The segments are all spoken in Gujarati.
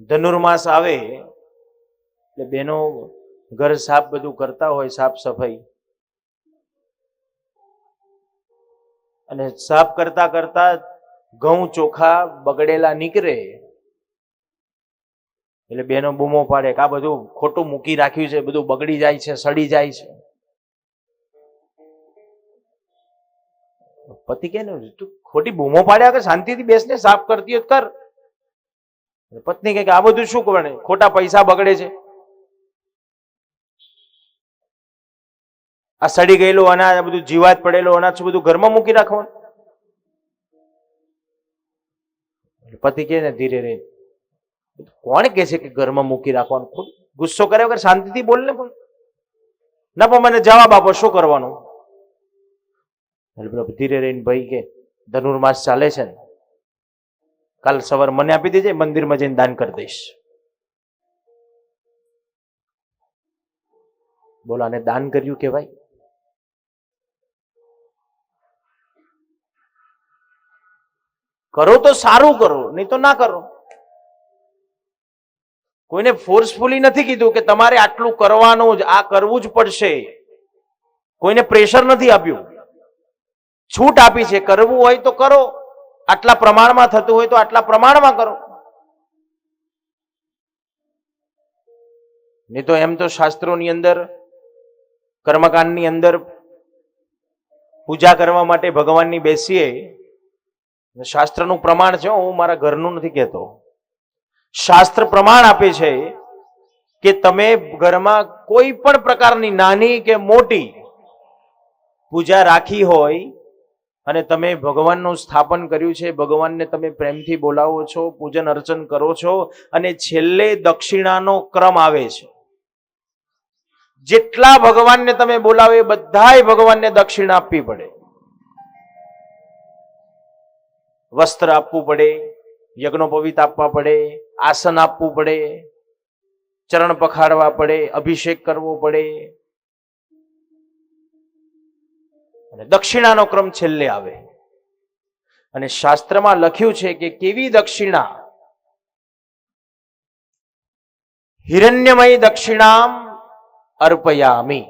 ધનુર્માસ આવે, એટલે બેનો ઘર સાફ બધું કરતા હોય, સાફ સફાઈ. અને સાફ કરતા કરતા ઘઉં ચોખા બગડેલા નીકળે, એટલે બેનો બૂમો પાડે કે આ બધું ખોટું મૂકી રાખ્યું છે, બધું બગડી જાય છે, સડી જાય છે. પતિ કે તું ખોટી બૂમો પાડ્યા કે શાંતિથી બેસને, સાફ કરતી કર. પત્ની કહે કે આ બધું શું કરે? ખોટા પૈસા બગડે છે. આ સડી ગયેલું, અનાજ બધું જીવાત પડેલું, અનાજ બધું ઘરમાં મૂકી રાખવાનું પતિ કે ને, ધીરે રહી કોણ કે છે કે ઘરમાં મૂકી રાખવાનું? ખુદ ગુસ્સો કરે વગર શાંતિથી બોલ ને પણ. ના, પણ મને જવાબ આપો, શું કરવાનું? ધીરે રહીને ભાઈ કે ધનુર્માસ ચાલે છે ને. કાલ સવાર મને આપી દેજે, મંદિરમાં જઈને દાન કરી દઈશ. બોલો, આને દાન કર્યું કેવાય કરો તો સારું કરો, નહીં તો ના કરો. કોઈને ફોર્સફુલી નથી કીધું કે તમારે આટલું કરવાનું જ, આ કરવું જ પડશે. કોઈને પ્રેશર નથી આપ્યું. છૂટ આપી છે, કરવું હોય તો કરો. આટલા પ્રમાણમાં થતું હોય તો આટલા પ્રમાણમાં કરો. નહીં તો એમ તો શાસ્ત્રોની અંદર, કર્મકાંડની અંદર પૂજા કરવા માટે ભગવાનની બેસીએ, શાસ્ત્રનું પ્રમાણ છે, હું મારા ઘરનું નથી કહેતો. શાસ્ત્ર પ્રમાણ આપે છે કે તમે ઘરમાં કોઈ પણ પ્રકારની નાની કે મોટી પૂજા રાખી હોય અને તમે ભગવાનનું સ્થાપન કર્યું છે, ભગવાનને તમે પ્રેમથી બોલાવો છો, પૂજન અર્ચન કરો છો અને છેલ્લે દક્ષિણાનો ક્રમ આવે છે. જેટલા ભગવાનને તમે બોલાવો એ બધાય ભગવાનને દક્ષિણા આપવી પડે. વસ્ત્ર આપવું પડે, યજ્ઞોપવિત આપવા પડે, આસન આપવું પડે, ચરણ પખાડવા પડે, અભિષેક કરવો પડે અને દક્ષિણાનો ક્રમ છેલ્લે આવે. અને શાસ્ત્રમાં લખ્યું છે કે કેવી દક્ષિણા? હિરણ્યમય દક્ષિણામ અર્પયામી.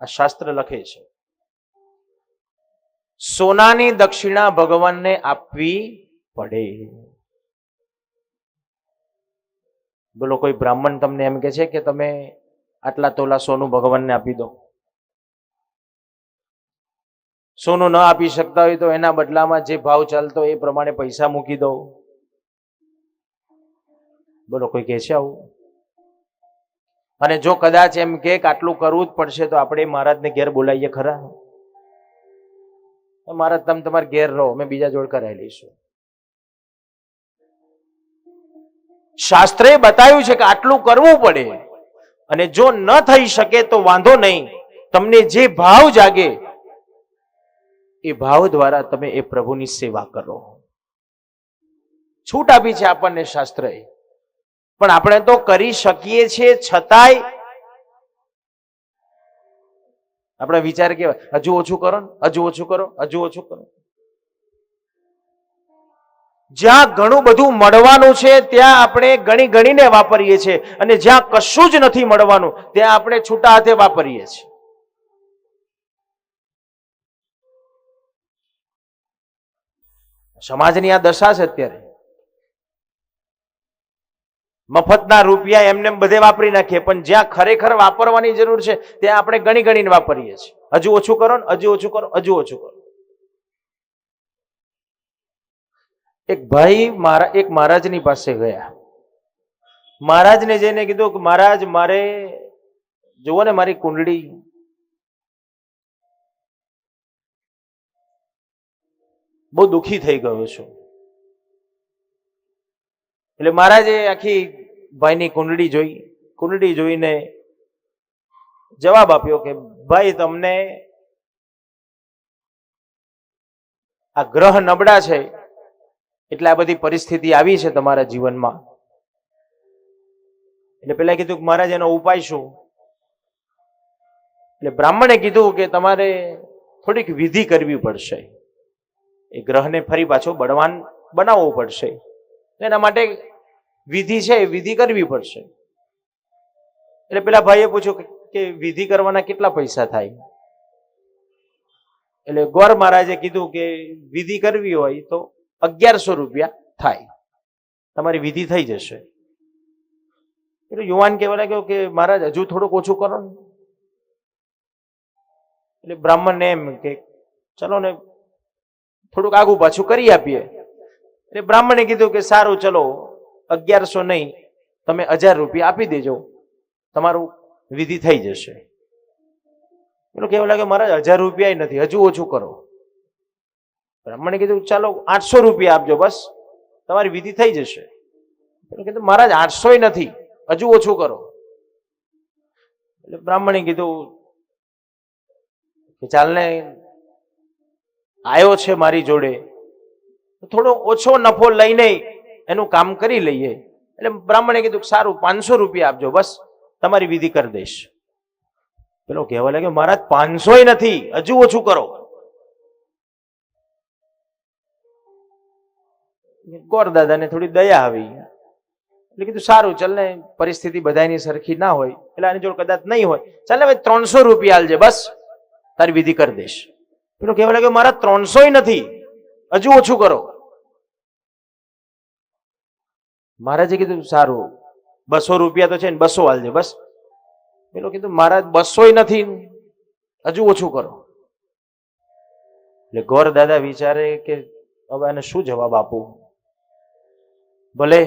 આ શાસ્ત્ર લખે છે. સોનાની દક્ષિણા ભગવાનને આપવી પડે. બોલો, કોઈ બ્રાહ્મણ તમને એમ કે છે કે તમે આટલા તોલા સોનું ભગવાનને આપી દો? સોનું ન આપી શકતા હોય તો એના બદલામાં જે ભાવ ચાલતો એ પ્રમાણે પૈસા મૂકી દો. બોલો, કોઈ કહે છે આવું? અને જો કદાચ એમ કે આટલું કરવું જ પડશે તો આપણે મહારાજને ઘેર બોલાવીએ ખરા? મહારાજ, તમે તમારે ઘેર રહો, અમે બીજા જોડ કરાવી લઈશું. શાસ્ત્રે બતાવ્યું છે કે આટલું કરવું પડે અને જો ન થઈ શકે તો વાંધો નહીં. તમને જે ભાવ જાગે એ ભાવ દ્વારા તમે એ પ્રભુની સેવા કરો. છૂટ આપી છે આપણને શાસ્ત્રએ. પણ આપણે તો કરી શકીએ છીએ છતાંય આપણે વિચાર કેવા? હજુ ઓછું કરો ને, હજુ ઓછું કરો, હજુ ઓછું કરો. જ્યાં ઘણું બધું મળવાનું છે, ત્યાં આપણે ગણી ગણીને વાપરીએ છીએ. અને જ્યાં કશું જ નથી મળવાનું, ત્યાં આપણે છૂટા હાથે વાપરીએ છીએ. સમાજની આ દશા છે અત્યારે. મફતના રૂપિયા એમને બધે વાપરી નાખીએ, પણ જ્યાં ખરેખર વાપરવાની જરૂર છે, ત્યાં આપણે ગણી ગણીને વાપરીએ છીએ. હજુ ઓછું કરો ને, હજુ ઓછું કરો, હજુ ઓછું કરો. એક ભાઈ મારા, એક મહારાજની પાસે ગયા. મહારાજને જઈને કીધું કે, મહારાજ, મારે, જુઓ ને મારી કુંડળી બહુ દુઃખી થઈ ગયો છું. એટલે મહારાજે આખી ભાઈની કુંડળી જોઈ, કુંડળી જોઈને જવાબ આપ્યો કે, ભાઈ, તમને આ ગ્રહ નબળા છે, એટલે આ બધી પરિસ્થિતિ આવી છે તમારા જીવનમાં. એટલે પેલા કીધું કે, મહારાજ, એનો ઉપાય શું? એટલે બ્રાહ્મણે કીધું કે, તમારે થોડીક વિધિ કરવી પડશે. એ ગ્રહને ફરી પાછો બળવાન બનાવવો પડશે. એના માટે વિધિ છે વિધિ કરવી પડશે. એટલે પેલા ભાઈએ પૂછ્યું કે- કે વિધિ કરવાના કેટલા પૈસા થાય? એટલે ગોર મહારાજે કીધું કે વિધિ કરવી હોય તો અગિયારસો રૂપિયા થાય. તમારી વિધિ થઈ જશે. એટલે યુવાન કહેવા લાગ્યો કે, મહારાજ, હજુ થોડુંક ઓછું કરો ને. એટલે બ્રાહ્મણને એમ કે, ચલો ને થોડુંક આગુ પાછું કરી આપીએ. એટલે બ્રાહ્મણે કીધું કે સારું, ચલો, અગિયારસો નહીં, તમે હજાર રૂપિયા આપી દેજો. તમારું વિધિ થઈ જશે. પેલો કેવું લાગે મારા હજાર રૂપિયા નથી, હજુ ઓછું કરો. બ્રાહ્મણે કીધું, ચાલો, આઠસો રૂપિયા આપજો, બસ. તમારી વિધિ થઈ જશે. પેલો કીધું, મહારાજ, આઠસો નથી, હજુ ઓછું કરો. એટલે બ્રાહ્મણે કીધું, કે ચાલ ને આવ્યો છે મારી જોડે. થોડો ઓછો નફો લઈને એનું કામ કરી લઈએ. એટલે બ્રાહ્મણે કીધું સારું, પાંચસો રૂપિયા આપજો, બસ, તમારી વિધિ કરી દઈશ. પેલો કહેવા લાગ્યો, મહારાજ, પાંચસોય નથી, હજુ ઓછું કરો. ગોર દાદાને થોડી દયા આવી. એટલે કીધું, સારું, ચાલ ને, પરિસ્થિતિ બધાની સરખી ના હોય, એટલે આની જોડે કદાચ નહીં હોય. ચાલ ને, ભાઈ, ત્રણસો રૂપિયા આલજે, બસ, તારી વિધિ કરી દઈશ. પેલો કહેવા લાગ્યો, મારા ત્રણસોય નથી. હજુ ઓછું કરો. મહારાજે કીધું, સારું, બસો રૂપિયા તો છે ને, બસો હાલજે બસ. પેલો કીધું મહારાજ બસોય નથી, હજુ ઓછું કરો. એટલે ગોર દાદા વિચારે કે, હવે આને શું જવાબ આપું? ભલે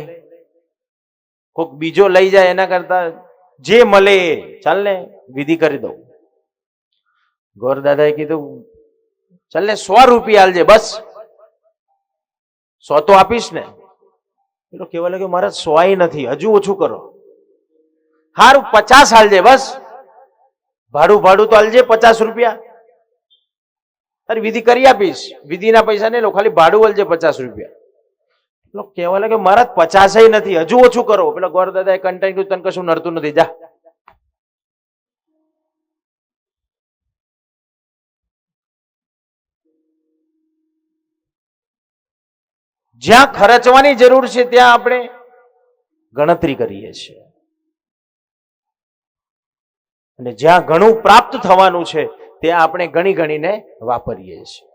કોઈક બીજો લઈ જાય એના કરતા જે મળે ચાલ ને વિધિ કરી દઉં. ગોર દાદાએ કીધું ચાલ ને સો રૂપિયા આલજે, બસ. સો તો આપીશ ને. એટલો કહેવા લાગ્યો મારા સોય નથી, હજુ ઓછું કરો. હારું, પચાસ હાલજે બસ. ભાડું ભાડું તો હાલજે પચાસ રૂપિયા. અરે, વિધિ કરી આપીશ. વિધિના પૈસા નહીં લો, ખાલી ભાડું હાલજે પચાસ રૂપિયા. એટલો કહેવા લાગ્યો મારા પચાસય નથી, હજુ ઓછું કરો. પેલો ગોર દાદાએ કંટાઈ તને કશું નડતું નથી, જા. જ્યાં ખર્ચવાની જરૂર છે ત્યાં આપણે ગણતરી કરીએ છીએ. અને જ્યાં ઘણું પ્રાપ્ત થવાનું છે, ત્યાં આપણે ગણી ગણીને વાપરીએ છીએ.